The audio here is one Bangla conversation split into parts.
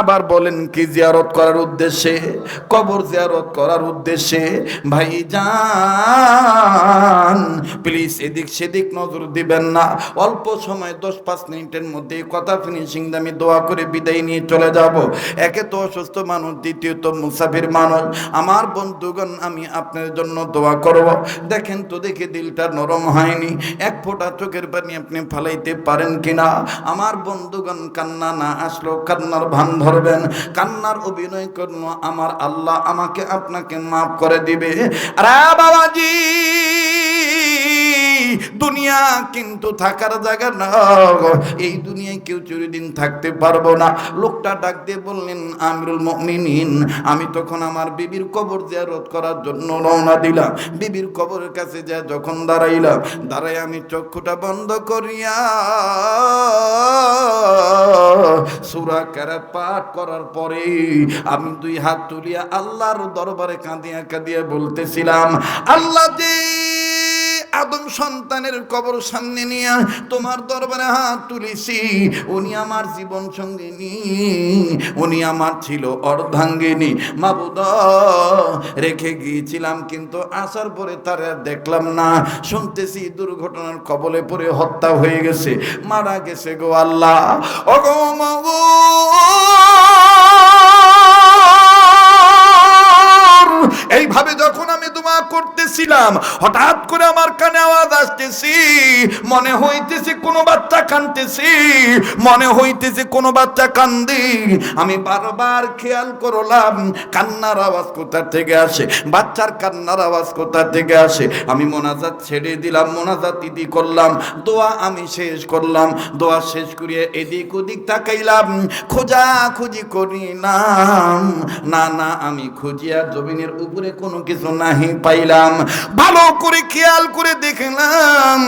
আবার বলেন কি জিয়ারত করার উদ্দেশ্যে? কবর জিয়ারত করার উদ্দেশ্যে? ভাই যান প্লিজ এদিক সেদিক নজর দিবেন না। অল্প সময় দশ পাঁচ মিনিটের মধ্যে কথা ফিনিশিং আমি দোয়া করে বিদায় নিয়ে চলে যাব। একে তো অসুস্থ মানুষ দ্বিতীয়ত মুসাফির মানুষ। আমার বন্ধুগণ, আমি আপনার জন্য দোয়া করব। দেখেন তো দেখে দিলটা নরম হয়নি। এক ফোঁটা চোখের পানি আপনি ফালাইতে পারেন কিনা? আমার বন্ধুগণ কান্না না আসলো, কান্নার ভান ধরবেন। কান্নার অভিনয় করল আমার আল্লাহ আমাকে আপনাকে মাফ করে দিবে। আরে বাবাজি! দুনিয়া কিন্তু থাকার জায়গা না এই দুনিয়ায় কেউ চিরদিন থাকতে পারব না। লোকটা ডাক দিয়ে বললেন, আমিরুল মুমিনিন, আমি তখন আমার বিবির কবর জিয়ারত করার জন্য রওনা দিলাম। বিবির কবরের কাছে যা যখন দাঁড়াইলাম দাঁড়াই আমি চক্ষুটা বন্ধ করিয়া সুরা কেরাত পাঠ করার পরে আমি দুই হাত তুলিয়া আল্লাহর দরবারে কাঁদিয়া কাঁদিয়া বলতেছিলাম, আল্লাহ আদম সন্তানের কবর সামনে নিয়ে তোমার দরবারে হাত তুলেছি। উনি আমার জীবন সঙ্গিনী, উনি আমার ছিল অর্ধাঙ্গিনী। মাবুদ, রেখে গিয়েছিলাম কিন্তু আসার পরে তার দেখলাম না। শুনতেছি দুর্ঘটনার কবলে পড়ে হত্যা হয়ে গেছে। মারা গেছে গো আল্লাহ। ও করতেছিলাম হঠাৎ করে আমার কানে আওয়াজ আসতেছি, মনে হইতেছে কোনো বাচ্চা কানতেছি, মনে হইতেছে কোনো বাচ্চা কান্দি। আমি বারবার খেয়াল করলাম, কান্নার আওয়াজ কোথা থেকে আসে? বাচ্চার কান্নার আওয়াজ কোথা থেকে আসে? আমি মোনাজাত ছেড়ে দিলাম, মোনাজাত ইদি করলাম, দোয়া আমি শেষ করলাম, দোয়া শেষ করিয়ে এদিক ওদিক তাকাইলাম খোঁজা খুঁজি করিলাম। না না, আমি খুঁজিয়া জমিনের উপরে কোনো কিছু নাহি পাইলাম। ভালো করে খেয়াল করে দেখলাম,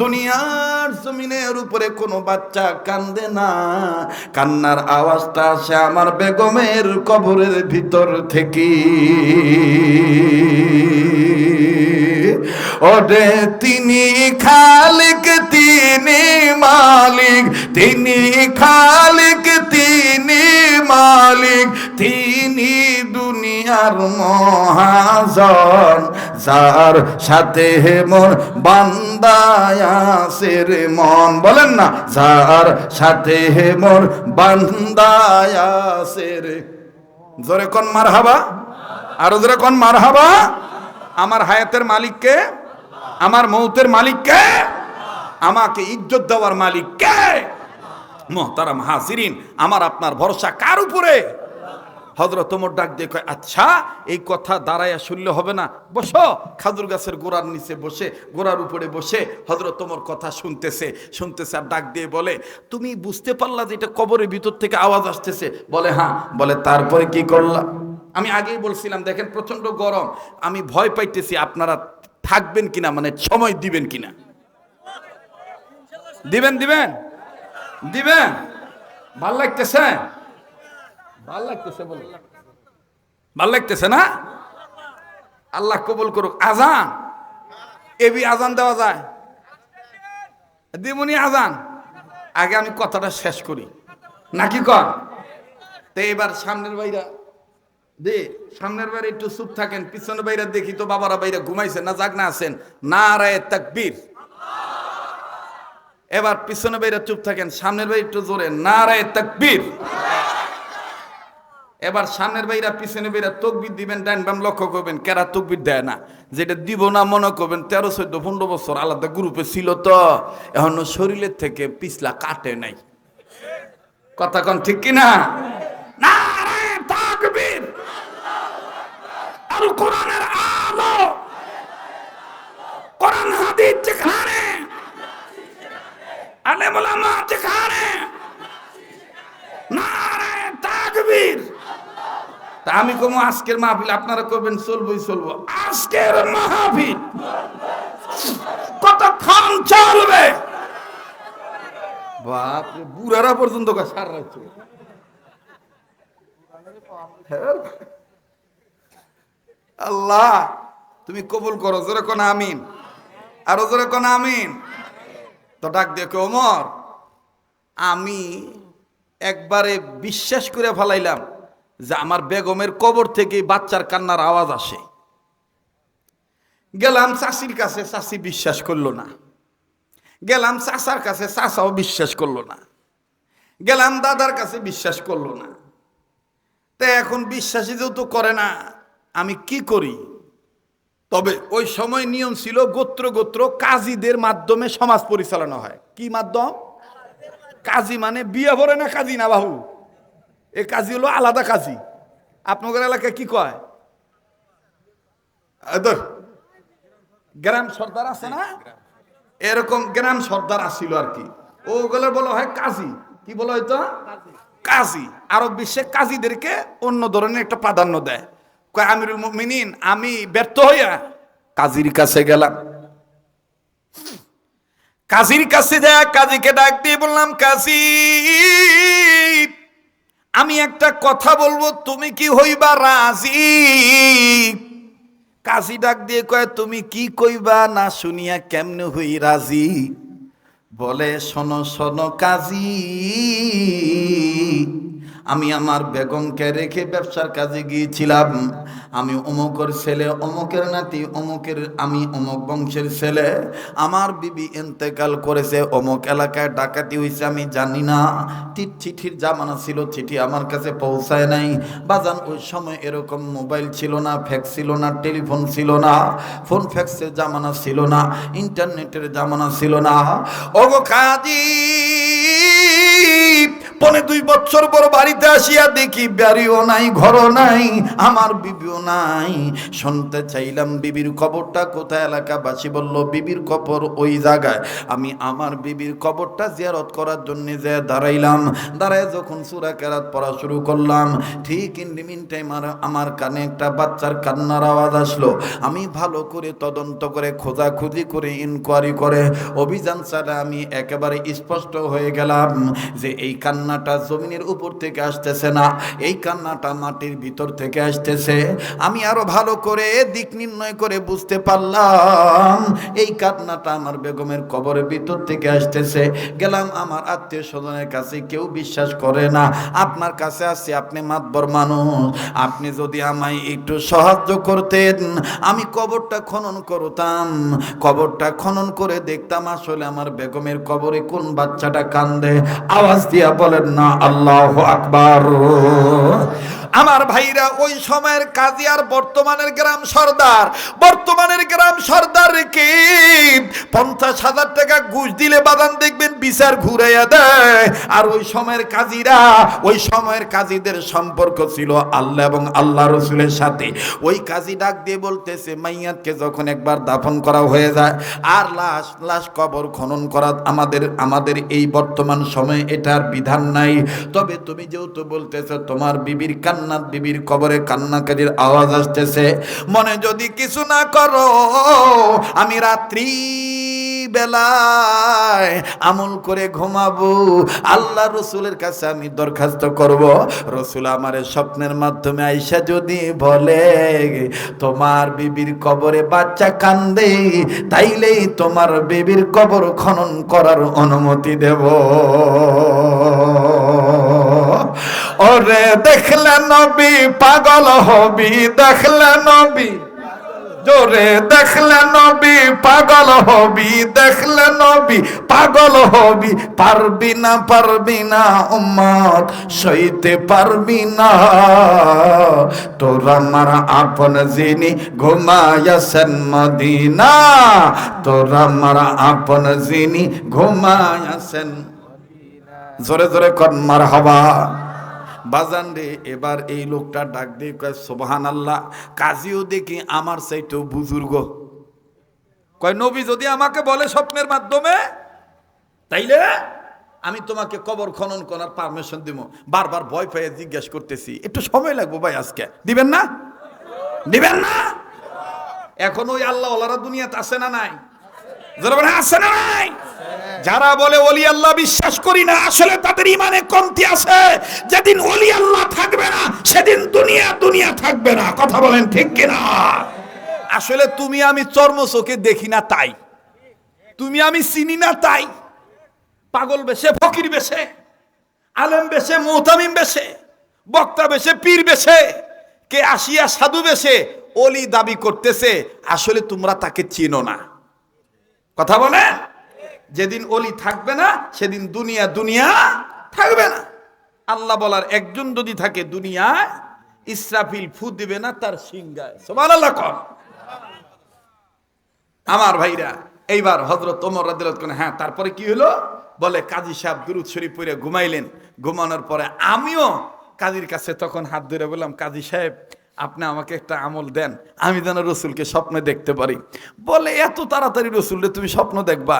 দুনিয়ার জমিনের উপরে কোনো বাচ্চা কান্দে না। কান্নার আওয়াজটা আসে আমার বেগমের কবরের ভিতর থেকে। ওরে তিনি খালিক, তিনি মালিক, তিনি খালিক, তিনি মালিক, তিনি দুনিয়ার মহাজন। যার সাথে হে মোর বান্দায়াসের মন, বলেন না, যার সাথে হে মোর বান্দায়াসের জোরে কোন মার হাবা আরও জোরে কোন মার হাবা আমার হায়াতের মালিককে, আমার মৌতের মালিককে, আমাকে ইজ্জত দেওয়ার মালিককে। মোহতারাম হাজিরিন, আমার আপনার ভরসা কার উপরে? হজরত তোমর ডাক দিয়ে কয় আচ্ছা এই কথা দাঁড়াইয়া শুনলে হবে না। বসো খাজুর গাছের গোড়ার নিচে বসে, গোড়ার উপরে বসে হজরত তোমর কথা শুনতেছে। শুনতেছে আর ডাক দিয়ে বলে, তুমি বুঝতে পারলা যে এটা কবরের ভিতর থেকে আওয়াজ আসতেছে? বলে হ্যাঁ। বলে, তারপরে কি করলা? আমি আগেই বলছিলাম, দেখেন প্রচণ্ড গরম। আমি ভয় পাইতেছি, আপনারা থাকবেন কিনা? মানে সময় দিবেন কিনা? দিবেন দিবেন? দিবেন? ভালো লাগতেছে? ভালো লাগতেছে না? আল্লাহ কবুল করুক। আজান। এবি আজান দেওয়া যায়। দিমুনি আজান। আগে আমি কথাটা শেষ করি। নাকি কর? তো এবার সামনের বাইরা দে, সামনের বাইরে একটু চুপ থাকেন। পিছনের বাইরে দেখি তো বাবারা বাইরে ঘুমাইছে। না জাগ না আছেন। না রায় তাকবীর। এবার পিছনে বাইরে চুপ থাকেন। সামনের বাইরে একটু জোরে। না রায় তাকবীর। এবার সামনের বাইরা পিছনে বাইরা তকবির দিবেন ডাইন বাম লক্ষ্য করবেন, কেরা তকবির দেয় না? যেটা দিব না মনে করবেন, তেরো, চোদ্দ, পনেরো বছর আলাদা গ্রুপে ছিল তো, এখন শরীরের থেকে পিছলা কাটে নাই। কথা কন ঠিক কিনা? নারায়ে তাকবীর! আল! কোরআনের তাকবীর! তা আমি কমু আজকের মাহফিল, আপনারা করবেন চলবই চলবো। আজকের মাহফিল কতক্ষণ চলবে? বাপরে, বুড়ারা পর্যন্ত সার রাখছে আল্লাহ, তুমি কবুল করো, জোরে কোন আমিন। আরও জোরে কোন আমিন। তো ডাক দেখো ওমর, আমি একবারে বিশ্বাস করে ফেলাইলাম। যে আমার বেগমের কবর থেকে বাচ্চার কান্নার আওয়াজ আসে। গেলাম চাষির কাছে, চাষি বিশ্বাস করল না। গেলাম চাষার কাছে, চাষাও বিশ্বাস করল না। গেলাম দাদার কাছে বিশ্বাস করল না। তা এখন বিশ্বাসী যেহেতু করে না, আমি কি করি? তবে ওই সময় নিয়ম ছিল গোত্র গোত্র কাজীদের মাধ্যমে সমাজ পরিচালনা হয়। কি মাধ্যম? কাজী মানে বিয়ে ভরে না কাজী না বাহু? এ কাজী হলো আলাদা কাজী আপনাদের এলাকায় কি কয়? গ্রাম সর্দার আছে না? এরকম গ্রাম সর্দার আসছিল আর কি। ওগুলো বলা, হয়, কাজী। কি বলা হয়তো কাজী। আরব বিশ্বে কাজীদেরকে অন্য ধরনের একটা প্রাধান্য দেয়। কয়, আমিরুল মুমিনিন, আমি ব্যর্থ হইয়া কাজীর কাছে গেলাম। কাজীর কাছে যা কাজীকে ডাক দিয়ে বললাম, কাজী আমি একটা কথা বলব, তুমি কি হইবা রাজি? কাজী ডাক দিয়ে কয়, তুমি কি কইবা না শুনিয়া কেমনে হই রাজি? বলে, শোনো শোনো কাজী আমি আমার বেগমকে রেখে ব্যবসার কাজে গিয়েছিলাম। আমি অমুকের ছেলে, অমুকের নাতি, অমুকের আমি, অমুক বংশের ছেলে। আমার বিবি ইন্তেকাল করেছে, অমুক এলাকায় ডাকাতি হয়েছে, আমি জানি না। চিঠির জামানা ছিল, চিঠি আমার কাছে পৌঁছায় নাই। বাজান, ওই সময় এরকম মোবাইল ছিল না ফ্যাক্স ছিল না, টেলিফোন ছিল না ফোন ফ্যাক্সের জামানা ছিল না ইন্টারনেটের জামানা ছিল না। ওগো কাজী পনে দুই বছর পর বাড়িতে আসিয়া দেখি বাড়িও নাই, ঘরও নাই, আমার বিবিও নাই। শুনতে চাইলাম, বিবির কবরটা কোথায়? এলাকাবাসী বলল, বিবির কবর ওই জায়গায়। আমি আমার বিবির কবরটা জিয়ারত করার জন্য যে দাঁড়াইলাম, দাঁড়ায় যখন সুরা কেরাত পড়া শুরু করলাম, ঠিক ইন মিন টাইম আর আমার কানে একটা বাচ্চার কান্নার আওয়াজ আসলো। আমি ভালো করে তদন্ত করে, খোঁজাখুঁজি করে ইনকোয়ারি করে, অভিযান চালা আমি একেবারে স্পষ্ট হয়ে গেলাম যে এই কান্নাটা জমিনের উপর থেকে আসতেছে না, এই কান্নাটা মাটির ভিতর থেকে আসতেছে। আমি আরও ভালো করে দিক নির্ণয় করে বুঝতে পারলাম, এই কান্নাটা আমার বেগমের কবরের ভিতর থেকে আসতেছে। গেলাম আমার আত্মীয় স্বজনের কাছে, কেউ বিশ্বাস করে না, আপনার কাছে আসছে আপনি মাতবর মানুষ, আপনি যদি আমায় একটু সাহায্য করতেন, আমি কবরটা খনন করতাম, কবরটা খনন করে দেখতাম আসলে আমার বেগমের কবরে কোন বাচ্চাটা কান্দে, আওয়াজ দিয়া বলেন না আল্লাহ আকবার। আমার ভাইরা, ওই সময়ের কাজী আর বর্তমানের গ্রাম সর্দার। বর্তমানের গ্রাম সর্দার কে? পঞ্চাশ হাজার টাকা ঘুষ দিলে বাদান দেখবেন, বিচার ঘুরাইয়া দেয়। আর ওই সময়ের কাজীরা, ওই সময়ের কাজীদের সম্পর্ক ছিল আল্লাহ এবং আল্লাহ রসুলের সাথে। ওই কাজী ডাক দিয়ে বলতেছে, মাইয়াতকে যখন একবার দাফন করা হয়ে যায়, আর লাশ লাশ কবর খনন করা আমাদের আমাদের এই বর্তমান সময়ে এটার বিধান নাই। তবে তুমি যেহেতু বলতেছো, তোমার বিবির কান্নাত বিবির কবরে কান্নাকারির আওয়াজ আসতেছে। মনে যদি কিছু না করো, আমি রাত্রি বেলায় আমল করে ঘুমাবো। আল্লাহ রসুলের কাছে আমি দরখাস্ত করব। রসুল আমার স্বপ্নের মাধ্যমে আইসা যদি বলে, তোমার বিবির কবরে বাচ্চা কান্দে, তাইলেই তোমার বিবির কবর খনন করার অনুমতি দেব। দেখলে নবী, পাগল হবি, দেখলে নবী। জোরে, দেখলে নবী, পাগল হবি, দেখলে নবী, পাগল হবি। পারবি না পারবি না, উম্মত, সইতে পারবি না। তোরা আমার আপন যিনি ঘুমায়াছেন মদিনা। তোরা আমার আপন যিনি ঘুমায়াছেন জোরে জোরে কর মার হবা বাজান রে, এবার এই লোকটা ডাক দিয়ে কয় সোবাহান আল্লাহ কাজীও দেখি আমার চাইতেও বুজুর্গ। কয়, নবী যদি আমাকে বলে স্বপ্নের মাধ্যমে, তাইলে আমি তোমাকে কবর খনন করার পারমিশন দিব বারবার ভয় পেয়ে জিজ্ঞেস করতেছি, একটু সময় লাগবো ভাই আজকে? দিবেন না? দিবেন না? এখন ওই আল্লাহ দুনিয়াতে আছে না নাই? আছে না নাই? যারা বলে অলি আল্লাহ বিশ্বাস করি না, আসলে তাদের ইমানে কমতি আছে। যেদিন অলি আল্লাহ থাকবে না, সেদিন দুনিয়া দুনিয়া থাকবে না। কথা বলেন ঠিক কিনা? আসলে তুমি আমি চর্ম চোখে দেখি না তাই। তুমি আমি চিনি না তাই। পাগল বেশে, ফকির বেশে, আলেম বেশে মোহতামিম বেশে, বক্তা বেশে, পীর বেশে, কে আসিয়া সাধু বেশে অলি দাবি করতেছে, আসলে তোমরা তাকে চিনো না। কথা বলেন? যেদিন অলি থাকবে না, সেদিন দুনিয়া দুনিয়া থাকবে না। আল্লাহ বলার একজন যদি থাকে দুনিয়ায়, ইসরাফিল ফু দিবে না, তার সিংগায় আমার ভাইরা, এইবার হজরত ওমর হ্যাঁ তারপরে কি হলো? বলে, কাজী সাহেব দুরুদ শরীফ পড়ে ঘুমাইলেন। ঘুমানোর পরে আমিও কাজীর কাছে তখন হাত ধরে বললাম, কাজী সাহেব, আপনি আমাকে একটা আমল দেন, আমি যেন রসুলকে স্বপ্নে দেখতে পারি। বলে, এত তাড়াতাড়ি রসুলরে তুমি স্বপ্ন দেখবা?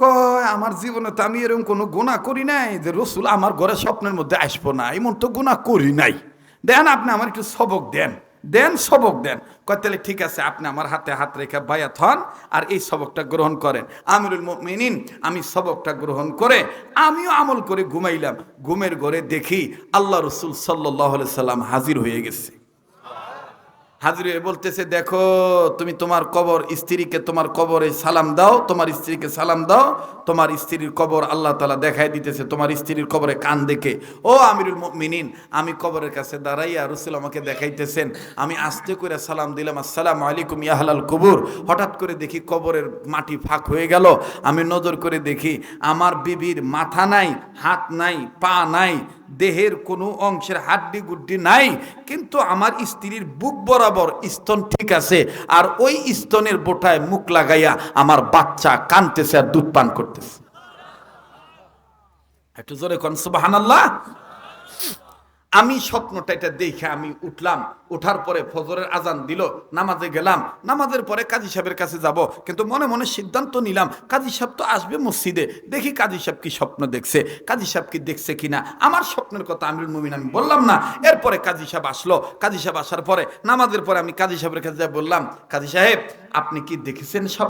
কয়, আমার জীবনে তো আমি এরকম কোনো গুণা করি নাই যে রসুল আমার ঘরে স্বপ্নের মধ্যে আসব না। এমন তো গুণা করি নাই। দেন আপনি আমার একটু সবক দেন। দেন সবক দেন। কয়, তাহলে ঠিক আছে, আপনি আমার হাতে হাত রেখে বায়াত হন আর এই সবকটা গ্রহণ করেন। আমিরুল মিনিন আমি সবকটা গ্রহণ করে, আমিও আমল করে ঘুমাইলাম। ঘুমের ঘরে দেখি আল্লাহ রসুল সাল্লাহ সাল্লাম হাজির হয়ে গেছে। হাজির বলতেছে, দেখো, তুমি তোমার কবর, স্ত্রীকে তোমার কবরে সালাম দাও, তোমার স্ত্রীকে সালাম দাও, তোমার স্ত্রীর কবর আল্লাহ তালা দেখাই দিতেছে, তোমার স্ত্রীর কবরে কান দেখে। ও আমিরুল মিনিন আমি কবরের কাছে দাঁড়াইয়া রসুল আমাকে দেখাইতেছেন, আমি আস্তে করে সালাম দিলাম, আসসালাম আলাইকুম ইয়াহালাল কবুর। হঠাৎ করে দেখি কবরের মাটি ফাঁক হয়ে গেল, আমি নজর করে দেখি, আমার বিবির মাথা নাই, হাত নাই, পা নাই দেহের কোনো অংশের হাড্ডি গুড্ডি নাই, কিন্তু আমার স্ত্রীর বুক বরাবর স্তন ঠিক আছে, আর ওই স্তনের বোটায় মুখ লাগাইয়া আমার বাচ্চা কানতেছে আর দুধ পান করতেছে। একটু জোরে কন, সুবহানাল্লাহ। আমি স্বপ্নটা এটা দেখে আমি উঠলাম, উঠার পরে ফজরের আজান দিল, নামাজে গেলাম, নামাজের পরে কাজী সাহেবের কাছে যাব, কিন্তু মনে মনে সিদ্ধান্ত নিলাম, কাজী সাহেব তো আসবে মসজিদে, দেখি কাজী সাহেব কি স্বপ্ন দেখছে, কাজী সাহেব কি দেখছে কিনা, আমার স্বপ্নের কথা আমিরুল মুমিন, আমি বললাম না, এরপরে কাজী সাহেব আসলো, কাজী সাহেব আসার পরে, নামাজের পরে আমি কাজী সাহেবের কাছে বললাম, কাজী সাহেব, আপনি কি দেখেছেন সব